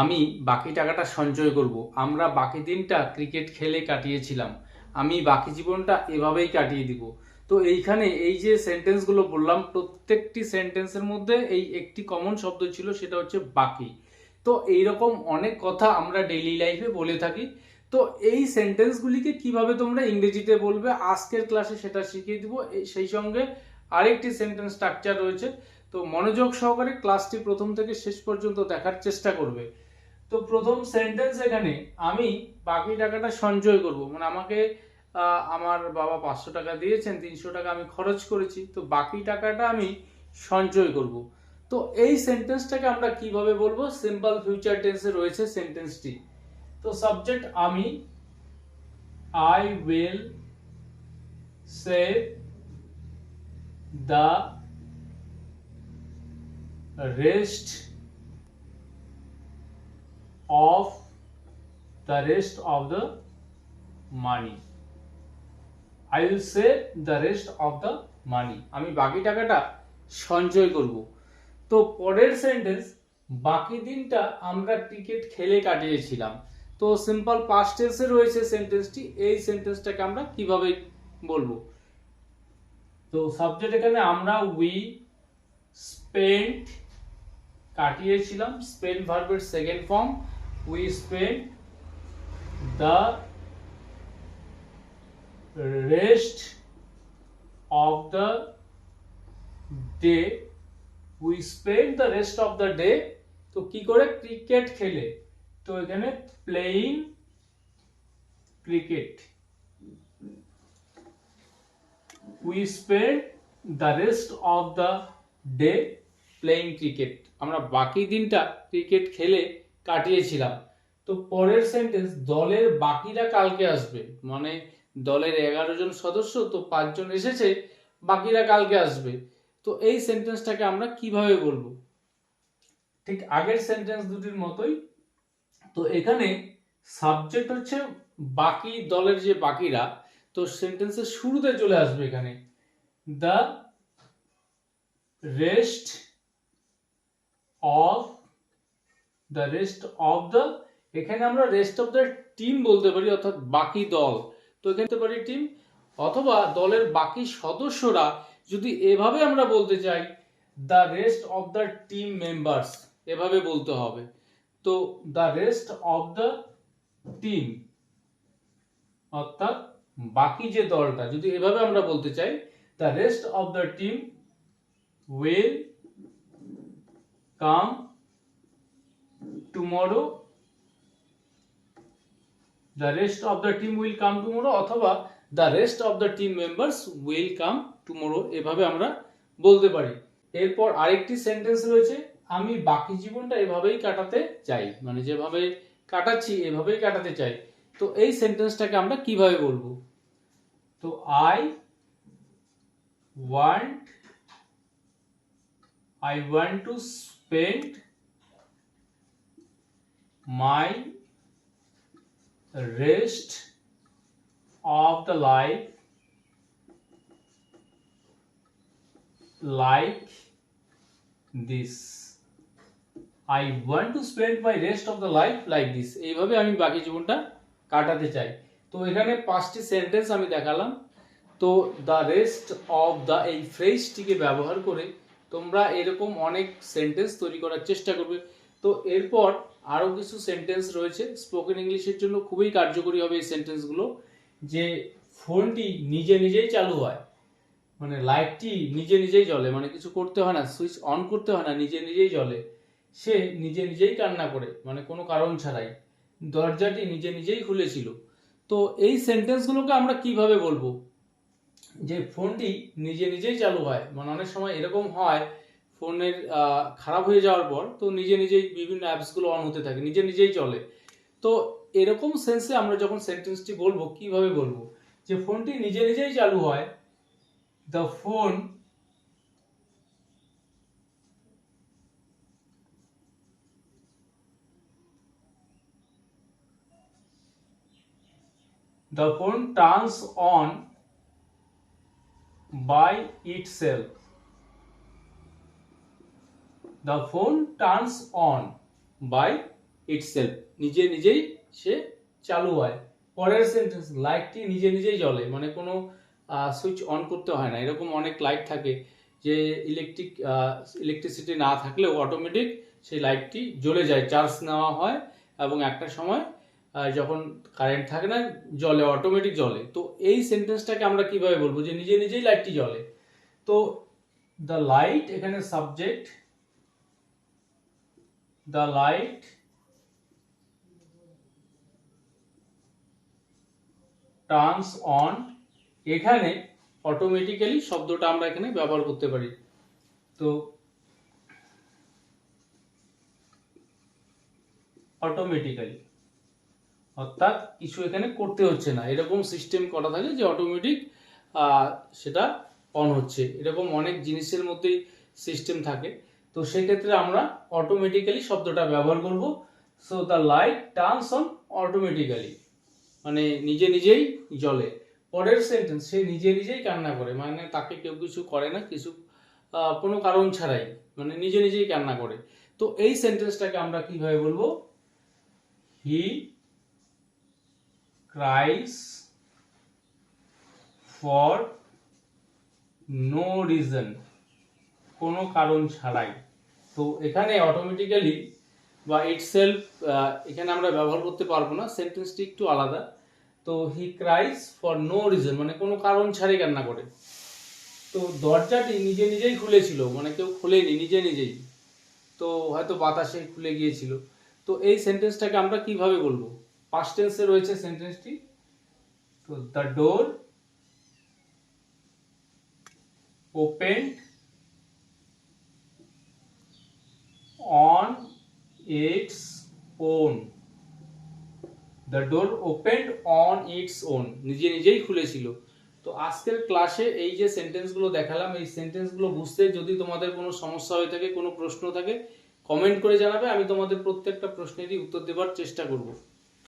আমি বাকি টাকাটা সঞ্চয় করব। আমরা বাকি দিনটা ক্রিকেট খেলে কাটিয়েছিলাম। আমি বাকি জীবনটা এভাবেই কাটিয়ে দিব। তো এইখানে এই যে সেন্টেন্সগুলো বললাম, প্রত্যেকটি সেন্টেন্সের মধ্যে এই একটি কমন শব্দ ছিল, সেটা হচ্ছে বাকি। তো এইরকম অনেক কথা আমরা ডেইলি লাইফে বলে থাকি। তো এই সেন্টেন্সগুলিকে কীভাবে তোমরা ইংরেজিতে বলবে, আজকের ক্লাসে সেটা শিখিয়ে দিব। সেই সঙ্গে আরেকটি সেন্টেন্স স্ট্রাকচার রয়েছে। তো মনোযোগ সহকারে ক্লাসটি প্রথম থেকে শেষ পর্যন্ত দেখার চেষ্টা করবে। তো প্রথম সেন্টেন্স এখানে আমি বাকি টাকাটা সঞ্চয় করব। মানে আমাকে আমার বাবা পাঁচশো টাকা দিয়েছেন, তিনশো টাকা আমি খরচ করেছি, তো বাকি টাকাটা আমি সঞ্চয় করব। তো এই সেন্টেন্সটাকে আমরা কীভাবে বলব? সিম্পল ফিউচার টেন্সে রয়েছে সেন্টেন্সটি তো সাবজেক্ট আমি I will save the rest of the rest of the money. I will save the rest of the money. আমি বাকি টাকাটা সঞ্চয় করব। তো পরের সেন্টেন্স বাকি দিনটা আমরা ক্রিকেট খেলে কাটিয়েছিলাম। তো সিম্পল পাস্ট টেন্সে রয়েছে সেন্টেন্সটি এই সেন্টেন্সটাকে আমরা কীভাবে বলব? তো সাবজেক্ট এখানে আমরা উই স্পেন্ট কাটিয়েছিলাম স্পেন্ট ভার্বের second form we spent the rest of the day we spend the rest of the day তো কি করে? ক্রিকেট খেলে। তো এখানে playing cricket we spend the rest of the day playing cricket আমরা বাকি দিনটা ক্রিকেট খেলে কাটিয়েছিলাম। তো পরের সেন্টেন্স দলের বাকিরা কালকে আসবে। মানে দলের এগারো জন সদস্য, তো পাঁচজন এসেছে, বাকিরা কালকে আসবে। তো এই সেন্টেন্সটাকে আমরা কীভাবে বলব? ঠিক আগের সেন্টেন্স দুটির মতোই। তো এখানে সাবজেক্ট হচ্ছে বাকি, দলের যে বাকিরা, তো সেন্টেন্সের শুরুতে চলে আসবে এখানে। The rest of the rest of the এখানে আমরা রেস্ট অফ দ্য টিম বলতে পারি, অর্থাৎ বাকি দল। তো এখানে পারি টিম অথবা দলের বাকি সদস্যরা যদি এভাবে আমরা বলতে চাই the rest of the team members এভাবে বলতে হবে। তো the rest of the team অর্থাৎ বাকি যে দলটা, যদি এভাবে আমরা বলতে চাই the rest of the team will come tomorrow the rest of the team will come tomorrow অথবা the rest of the team members will come tomorrow এভাবে আমরা বলতে পারি। এরপর আরেকটি সেন্টেন্স রয়েছে, আমি বাকি জীবনটা এভাবেই কাটাতে চাই। মানে যেভাবে কাটাচ্ছি, এভাবেই কাটাতে চাই। তো এই সেন্টেন্সটাকে আমরা কীভাবে বলব? তো I want I want to spend my rest of the life, like this. I want to spend my rest of the life like this. এইভাবে আমি বাকি জীবনটা কাটাতে চাই তো এখানে পাঁচটি সেন্টেন্স আমি দেখালাম তো দ্য রেস্ট অফ দ্য এই ফ্রেজটিকে ব্যবহার করে তোমরা এরকম অনেক সেন্টেন্স তৈরি করার চেষ্টা করবে তো এরপর আরও কিছু সেন্টেন্স রয়েছে। স্পোকেন ইংলিশের জন্য খুবই কার্যকরী হবে এই সেন্টেন্সগুলো যে ফোনটি নিজে নিজেই চালু হয় মানে লাইটটি নিজে নিজেই জ্বলে মানে কিছু করতে হয় না সুইচ অন করতে হয় না, নিজে নিজেই জ্বলে। সে নিজে নিজেই কান্না করে মানে কোনো কারণ ছাড়াই। দরজাটি নিজে নিজেই খুলেছিল। তো এই সেন্টেন্সগুলোকে আমরা কীভাবে বলব? যে ফোনটি নিজে নিজেই চালু হয় মানে অনেক সময় এরকম হয় ফোনের খারাপ হয়ে যাওয়ার পর তো নিজে নিজেই বিভিন্ন অ্যাপসগুলো অন হতে থাকে, নিজে নিজেই চলে তো এরকম সেন্সে আমরা যখন সেন্টেন্সটি বলব, কীভাবে বলব যে ফোনটি নিজে নিজেই চালু হয় the phone the phone turns on by itself. The phone turns on by itself নিজে নিজেই সে চালু হয়। পরের সেন্টেন্স লাইটটি নিজে নিজেই জ্বলে। মানে কোনো সুইচ অন করতে হয় না। এরকম অনেক লাইট থাকে যে ইলেকট্রিক ইলেকট্রিসিটি না থাকলেও অটোমেটিক সেই লাইটটি জ্বলে যায়। চার্জ নেওয়া হয় এবং একটা সময় যখন কারেন্ট থাকে না, জ্বলে অটোমেটিক জ্বলে। তো এই সেন্টেন্সটাকে আমরা কীভাবে বলব? যে নিজে নিজেই লাইটটি জ্বলে। তো দ্য লাইট এখানে subject the light turns on এখানে অটোমেটিক্যালি শব্দটা আমরা এখানে ব্যবহার করতে পারি। তো অটোমেটিক্যালি অর্থাৎ কিছু এখানে করতে হচ্ছে না। এরকম সিস্টেম করা থাকে যে অটোমেটিক সেটা অন হচ্ছে। এরকম অনেক জিনিসের মধ্যেই সিস্টেম থাকে। তো সেক্ষেত্রে আমরা অটোমেটিক্যালি শব্দটা ব্যবহার করব। So the light turns on automatically মানে নিজে নিজেই জ্বলে। পরের সেন্টেন্স সে নিজে নিজেই কান্না করে। মানে তাকে কেউ কিছু করে না, কিছু কোনো কারণ ছাড়াই। মানে নিজে নিজেই কান্না করে। তো এই সেন্টেন্সটাকে আমরা কীভাবে বলব? He cries for no reason কোনো কারণ ছাড়াই। তো এখানে অটোমেটিক্যালি বা ইটসেলফ এখানে আমরা ব্যবহার করতে পারব না সেন্টেন্সটি একটু আলাদা। তো he cries for no reason মানে কোনো কারণ ছাড়াই কান্না করে। তো দরজাটি নিজে নিজেই খুলেছিল মানে কেউ খোলেনি, নিজে নিজেই। তো হয়তো বাতাসে খুলে গিয়েছিল। তো এই সেন্টেন্সটাকে আমরা কীভাবে বলব? পাস্ট টেন্সে রয়েছে সেন্টেন্সটি তো the door open on its own the door opened on its own নিজে নিজেই খুলেছিল। তো আজকের ক্লাসে এই যে সেন্টেন্সগুলো দেখালাম, এই সেন্টেন্সগুলো বুঝতে যদি তোমাদের কোনো সমস্যা হয়ে থাকে, কোনো প্রশ্ন থাকে কমেন্ট করে জানাবে, আমি তোমাদের প্রত্যেকটা প্রশ্নেরই উত্তর দেওয়ার চেষ্টা করব।